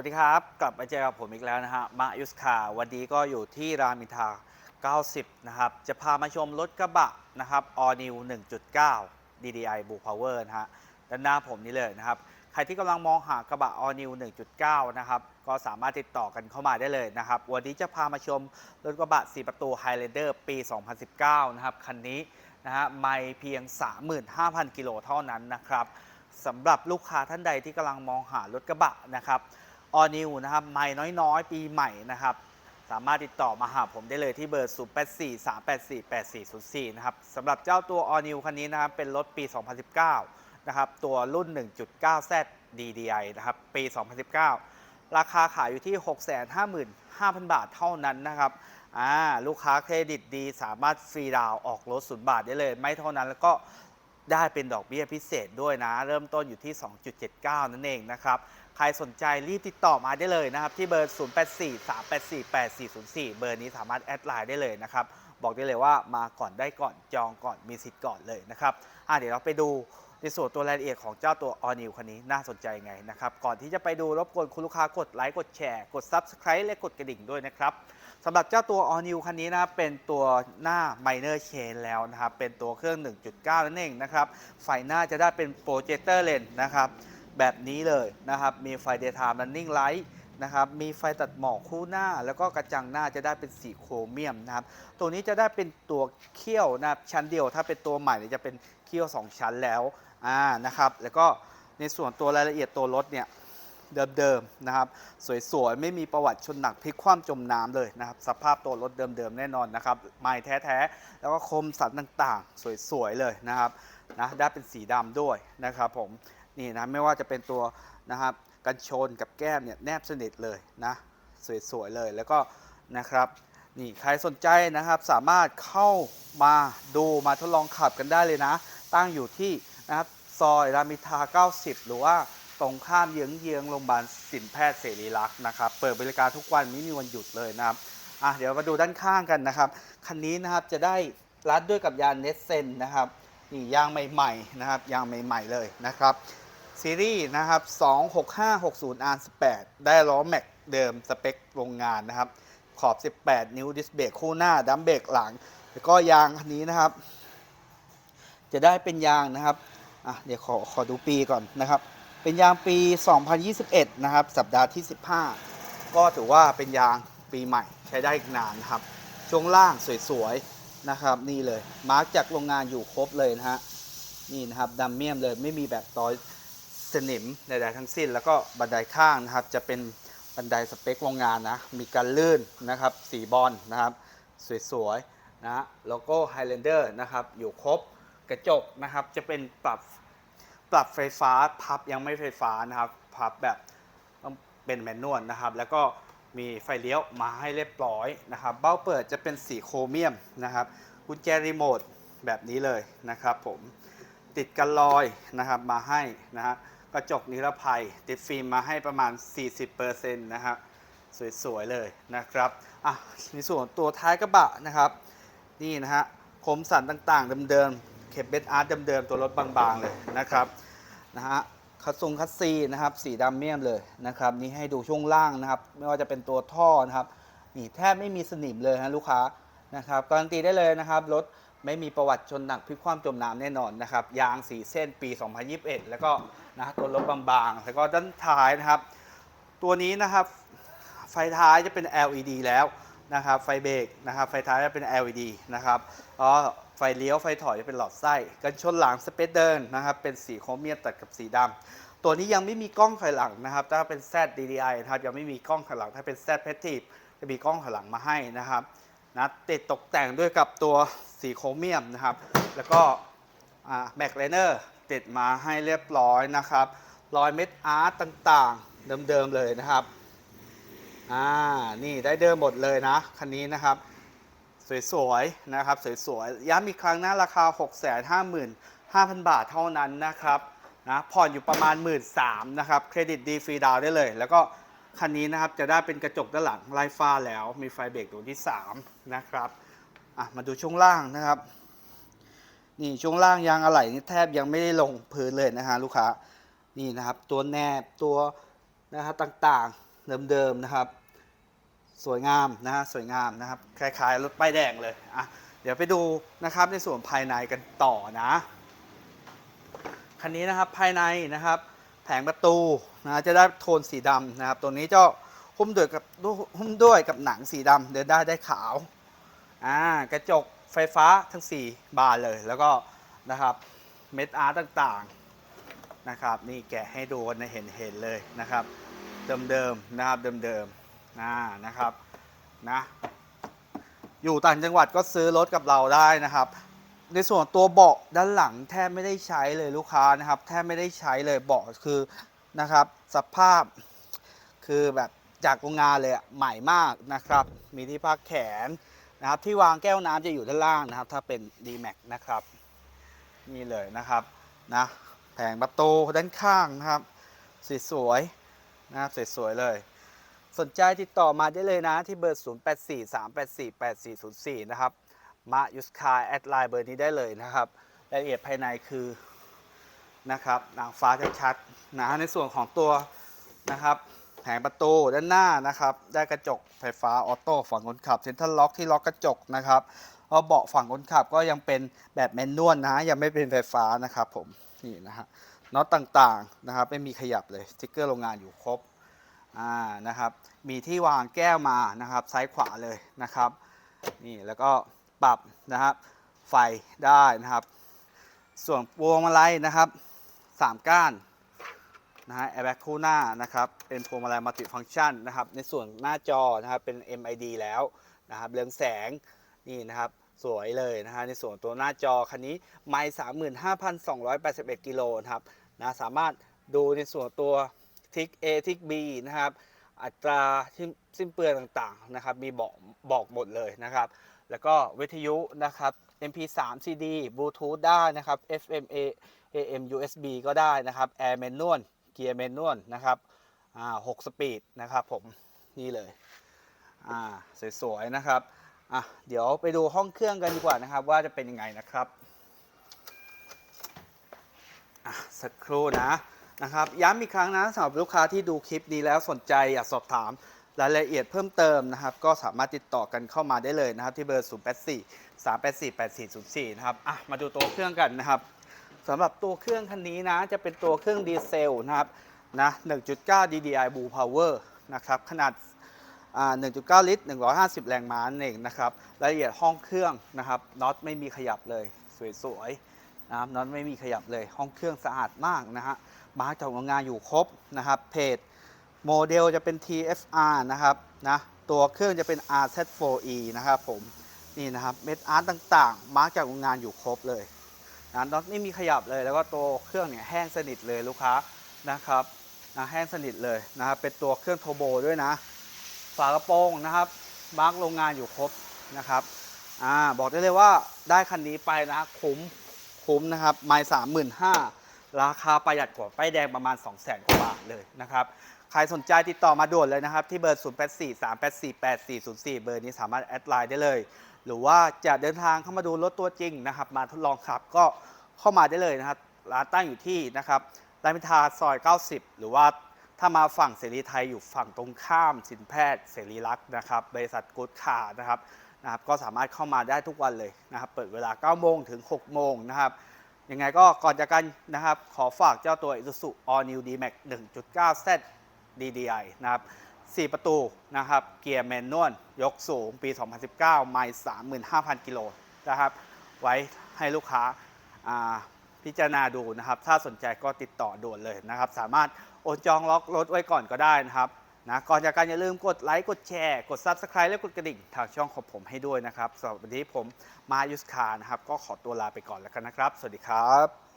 วัสดีครับ กลับมาเจอกับผมอีกแล้วนะฮะมายุสคาวันนี้ก็อยู่ที่รามินทา 90 นะครับ จะพามาชมรถกระบะนะครับ All New 1.9 DDI Blue Power นะฮะ ด้านหน้าผมนี่เลยนะครับ ใครที่กำลังมองหากระบะ All New 1.9 นะครับ ก็สามารถติดต่อกันเข้ามาได้เลยนะครับ วันนี้จะพามาชมรถกระบะ 4 ประตู Highlander ปี 2019 นะครับ คันนี้นะฮะ ไม่เพียง 35,000 กิโลเท่านั้นนะครับสำหรับลูกค้าท่านใดที่กำลังมองหารถกระบะนะครับ ออนิวนะครับไม่น้อยๆ ปีใหม่นะครับ สามารถติดต่อมาหาผมได้เลยที่เบอร์ 0 8 4 3 8 4 8 4 0 4 นะครับสำหรับเจ้าตัว All New คันนี้นะครับ เป็นรถปี 2019 นะครับ ตัวรุ่น 1.9Z DDI นะครับ ปี 2019 ราคาขายอยู่ที่ 655,000 บาทเท่านั้นนะครับอ่าลูกค้าเครดิตดีสามารถฟรีดาวน์ออกรถศูนย์บาทได้เลย ไม่เท่านั้นแล้วก็ได้เป็นดอกเบี้ยพิเศษด้วยนะ เริ่มต้นอยู่ที่ 2.79 นั่นเองนะครับ ครสนใจรีบติดต่อมาได้เลยนะครับ ที่เบอร์ 0843848404 เบอร์นี้สามารถแอดไลน์ได้เลยนะครับ บอกได้เลยว่ามาก่อนได้ก่อนจองก่อนมีสิทธิ์ก่อนเลยนะครับอะเดี๋ยวเราไปดูในส่วนตัวรายละเอียดของเจ้าตัว All New คันนี้น่าสนใจไงนะครับ ก่อนที่จะไปดูรบกวนคุณลูกค้ากดไลค์กดแชร์กด Subscribe และกดกระดิ่งด้วยนะครับสำหรับเจ้าตัว All New คันนี้นะเป็นตัวหน้า Minor Chain แล้วนะครับ เป็นตัวเครื่อง 1.9 นั่นเองนะครับไฟหน้าจะได้เป็น Projector Lens นะครับ แบบนี้เลยนะครับ มีไฟ Daytime Running Light นะครับ มีไฟตัดหมอกคู่หน้า แล้วก็กระจังหน้าจะได้เป็นสีโครเมียมนะครับ ตัวนี้จะได้เป็นตัวเขี้ยวนะชั้นเดียว ถ้าเป็นตัวใหม่เนี่ยจะเป็นเขี้ยว 2 ชั้นแล้วอ่านะครับ แล้วก็ในส่วนตัวรายละเอียดตัวรถเนี่ยเดิมๆนะครับ สวยๆ ไม่มีประวัติชนหนักพลิกคว่ำจมน้ำเลยนะครับ สภาพตัวรถเดิมๆ แน่นอนนะครับไม้แท้ๆ แล้วก็คมสันต่างๆ สวยๆ เลยนะครับนะได้เป็นสีดำด้วยนะครับผม นี่นะไม่ว่าจะเป็นตัวนะครับกันชนกับแก้มเนี่ยแนบสนิทเลยนะสวยๆเลยแล้วก็นะครับนี่ใครสนใจนะครับสามารถเข้ามาดูมาทดลองขับกันได้เลยนะ ตั้งอยู่ที่นะครับซอยรามอินทรา90 หรือว่าตรงข้ามเยื้องเยื้องๆโรงพยาบาลสินแพทย์เสรีรักษ์นะครับเปิดบริการทุกวันไม่มีวันหยุดเลยนะครับอะเดี๋ยวมาดูด้านข้างกันนะครับ คันนี้นะครับจะได้รัดด้วยกับยางเนสเซนนะครับนี่ยางใหม่ๆนะครับยางใหม่ ๆเลยนะครับ ซีรีส์นะครับ 26560 R18 ได้ล้อแม็กเดิมสเปคโรงงานนะครับ ขอบ 18 นิ้วดิสเบรกคู่หน้าดัมเบรกหลัง แล้วก็ยางคันนี้นะครับ จะได้เป็นยางนะครับอะเดี๋ยวขอขอดูปีก่อนนะครับ เป็นยางปี 2021 นะครับ สัปดาห์ที่ 15 ก็ถือว่าเป็นยางปีใหม่ใช้ได้อีกนานนะครับ ช่วงล่างสวยๆนะครับ นี่เลย มาร์กจากโรงงานอยู่ครบเลยนะฮะนี่นะครับดัมเมียมเลยไม่มีแบบตอย สนิมใดๆทั้งสิ้น แล้วก็บันไดข้างนะครับ จะเป็นบันไดสเปคโรงงานนะ มีการลื่นนะครับสีบอลนะครับ สวยๆนะโลโก้ Highlander นะครับ อยู่ครบกระจกนะครับ จะเป็นปรับปรับไฟฟ้าพับยังไม่ไฟฟ้านะครับพับแบบต้องเป็นแมนนวลนะครับ แล้วก็มีไฟเลี้ยวมาให้เรียบร้อยนะครับ เบ้าเปิดจะเป็นสีโครเมียมนะครับกุญแจรีโมทแบบนี้เลยนะครับผมติดกันลอยนะครับมาให้นะฮะ กระจกนิรภัย ติดฟิล์มมาให้ประมาณ 40%นะครับสวยๆเลยนะครับอะในส่วนตัวท้ายกระบะนะครับ นี่นะฮะคมสันต่างๆเดิมๆเข็บเบสอาร์ตเดิมๆตัวรถบางๆเลยนะครับนะฮะคัสซุงคัสซีนะครับสีดำเมี่ยมเลยนะครับนี่ให้ดูช่วงล่างนะครับไม่ว่าจะเป็นตัวท่อนะครับนี่แทบไม่มีสนิมเลยฮะลูกค้านะครับการันตีได้เลยนะครับรถ ไม่มีประวัติชนหนักพลิกคว่ำจมน้ำแน่นอนนะครับ ยางสีเส้นปี 2021 แล้วก็นะตัวรถบางๆ แล้วก็ด้านท้ายนะครับ ตัวนี้นะครับ ไฟท้ายจะเป็น LED แล้วนะครับ ไฟเบรกนะครับ ไฟท้ายจะเป็น LED นะครับแล้วไฟเลี้ยวไฟถอยจะเป็นหลอดไส้กันชนหลังสเปซเดินนะครับ เป็นสีโครเมียมตัดกับสีดำตัวนี้ยังไม่มีกล้องถอยหลังนะครับ ถ้าเป็น Z DDI นะครับยังไม่มีกล้องถอยหลังถ้าเป็น Z p a s s i v e จะมีกล้องถอยหลังมาให้นะครับนะติดตกแต่งด้วยกับตัว สีโครเมียมนะครับ แล้วก็แม็กไลเนอร์ติดมาให้เรียบร้อยนะครับรอยเม็ดอาร์ตต่างๆ เดิมๆเลยนะครับ อ่า นี่ได้เดิมหมดเลยนะ คันนี้นะครับ สวยๆ นะครับ สวยๆ ย้ำอีกครั้งนะราคา 655,000 บาทเท่านั้นนะครับนะผ่อนอยู่ประมาณ 1 3ื่นนะครับ เครดิตดีฟรีดาวได้เลย แล้วก็คันนี้นะครับจะได้เป็นกระจกด้านหลังไล่ฟ้าแล้ว มีไฟเบรกดวงที่ 3 นะครับ อะมาดูช่วงล่างนะครับ นี่ช่วงล่างยางอะไหล่นี่แทบยังไม่ได้ลงพื้นเลยนะฮะลูกค้านี่นะครับ ตัวแนบตัวนะครับต่างๆเดิมๆนะครับ สวยงามนะฮะสวยงามนะครับคล้ายๆรถป้ายแดงเลยอะเดี๋ยวไปดูนะครับในส่วนภายในกันต่อนะคันนี้นะครับภายในนะครับ แผงประตูนะจะได้โทนสีดำนะครับ ตัวนี้จะหุ้มด้วยกับหุ้มด้วยกับหนังสีดำเดินได้ได้ขาว อ่ากระจกไฟฟ้าทั้ง 4 บานเลยแล้วก็นะครับเม็ดอาร์ตต่างๆนะครับ นี่แกะให้ดูกันเห็นเห็นๆเลยนะครับ เดิมๆนะครับเดิมๆอ่านะครับนะอยู่ต่างจังหวัดก็ซื้อรถกับเราได้นะครับ ในส่วนตัวเบาะด้านหลังแทบไม่ได้ใช้เลยลูกค้านะครับ แทบไม่ได้ใช้เลยเบาะคือนะครับ สภาพคือแบบจากโรงงานเลยอะใหม่มากนะครับ มีที่พักแขน นะครับ ที่วางแก้วน้ำจะอยู่ด้านล่างนะครับ ถ้าเป็น d m a x นะครับ นี่เลยนะครับนะแผงประตูด้านข้างนะครับสวยๆนะครับสวยๆเลย สนใจติดต่อมาได้เลยนะที่เบอร์ 0843848404 นะครับมายุสคาแอดไลน์เบอร์นี้ได้เลยนะครับรายละเอียดภายในคือนะครับนางฟ้าชัดๆนะในส่วนของตัวนะครับ แผงประตูด้านหน้านะครับ ได้กระจกไฟฟ้าออโต้ฝั่งคนขับเซ็นทรัลล็อกที่ล็อกกระจกนะครับเพราะเบาะฝั่งคนขับก็ยังเป็นแบบแมนนวลนะยังไม่เป็นไฟฟ้านะครับผมนี่นะฮะน็อตต่างๆนะครับไม่มีขยับเลยสติ๊กเกอร์โรงงานอยู่ครบอ่านะครับมีที่วางแก้วมานะครับซ้ายขวาเลยนะครับนี่แล้วก็ปรับนะครับไฟได้นะครับ ส่วนพวงมาลัยนะครับสามก้าน นะฮะแอร์แบ็กคู่หน้านะครับเป็นพวงมาลัยมัลติฟังชันนะครับในส่วนหน้าจอนะครับเป็น MID แล้วนะครับเรืองแสงนี่นะครับสวยเลยนะฮะในส่วนตัวหน้าจอคันนี้ไม่สามหมื่นห้าพันสองร้อยแปดสิบเอ็ดกิโลนะครับนะสามารถดูในส่วนตัวทิก A ทิก B นะครับอัตราที่สิ้นเปลืองต่างๆนะครับมีบอกบอกหมดเลยนะครับ แล้วก็วิทยุนะครับ MP3 CD Bluetooth ได้นะครับ FM AM USB ก็ได้นะครับ Air Manual Gear Manual นะครับอ่า6สปีดนะครับผมนี่เลยอ่าสวยๆนะครับอะเดี๋ยวไปดูห้องเครื่องกันดีกว่านะครับ ว่าจะเป็นยังไงนะครับสักครู่นะนะครับย้ำอีกครั้งนะสำหรับลูกค้าที่ดูคลิปนี้แล้วสนใจอยากสอบถามรายละเอียดเพิ่มเติมนะครับ ก็สามารถติดต่อกันเข้ามาได้เลยนะครับ ที่เบอร์ 0 8 4 3 8 4 8 4 0 4 นะครับอะมาดูตัวเครื่องกันนะครับ สำหรับตัวเครื่องคันนี้นะ จะเป็นตัวเครื่องดีเซลนะครับนะ1.9 DDI Blue Power นะครับขนาด 1.9 ลิตร 150 แรงม้าเองนะครับรายละเอียดห้องเครื่องนะครับน็อตไม่มีขยับเลยสวยๆนะครับน็อตไม่มีขยับเลยห้องเครื่องสะอาดมากนะฮะมาร์กจากโรงงานอยู่ครบนะครับเพจโมเดลจะเป็น TFR นะครับนะตัวเครื่องจะเป็น RZ4E นะครับผมนี่นะครับเม็ดอาร์ตต่างๆ มาร์กจากโรงงานอยู่ครบเลย นะน็อตไม่มีขยับเลย แล้วก็ตัวเครื่องเนี่ยแห้งสนิทเลยลูกค้านะครับนะแห้งสนิทเลยนะครับเป็นตัวเครื่องโทโบด้วยนะ ฝากระโปรงนะครับมาร์กโรงงานอยู่ครบนะครับอ่าบอกได้เลยว่าได้คันนี้ไปนะคุ้มคุ้มนะครับไม่สามหมื่นห้าราคาประหยัดกว่าป้ายแดงประมาณ 2 0 0แสนกว่าบาทเลยนะครับ ใครสนใจติดต่อมาด่วนเลยนะครับ ที่เบอร์ 0 8 4 3 8 4 8 4 0 4 เบอร์นี้สามารถแอดไลน์ได้เลย หรือว่าจะเดินทางเข้ามาดูรถตัวจริงนะครับ มาทดลองขับก็เข้ามาได้เลยนะครับ ร้านตั้งอยู่ที่นะครับรามอินทราซอย 90 หรือว่าถ้ามาฝั่งเสรีไทยอยู่ฝั่งตรงข้ามสินแพทย์เสรีรักษ์นะครับบริษัทกูดคาร์นะครับนะครับก็สามารถเข้ามาได้ทุกวันเลยนะครับเปิดเวลา 9 โมงถึง 6 โมงนะครับยังไงก็ก่อนจากกันนะครับ ขอฝากเจ้าตัว Isuzu All New D-Max 1.9 Z DDI นะครับ 4 ประตูนะครับเกียร์แมนนวลยกสูงปี 2019 ไมล์35,000 กิโลนะครับไว้ให้ลูกค้าาพิจารณาดูนะครับ ถ้าสนใจก็ติดต่อด่วนเลยนะครับ สามารถโอนจองล็อกรถไว้ก่อนก็ได้นะครับนะก่อนจากกันอย่าลืมกดไลค์กดแชร์ กด Subscribe และกดกระดิ่งทางช่องของผมให้ด้วยนะครับสำหรับวันนี้ผมมายุสคานะครับ ก็ขอตัวลาไปก่อนแล้วกันนะครับ สวัสดีครับ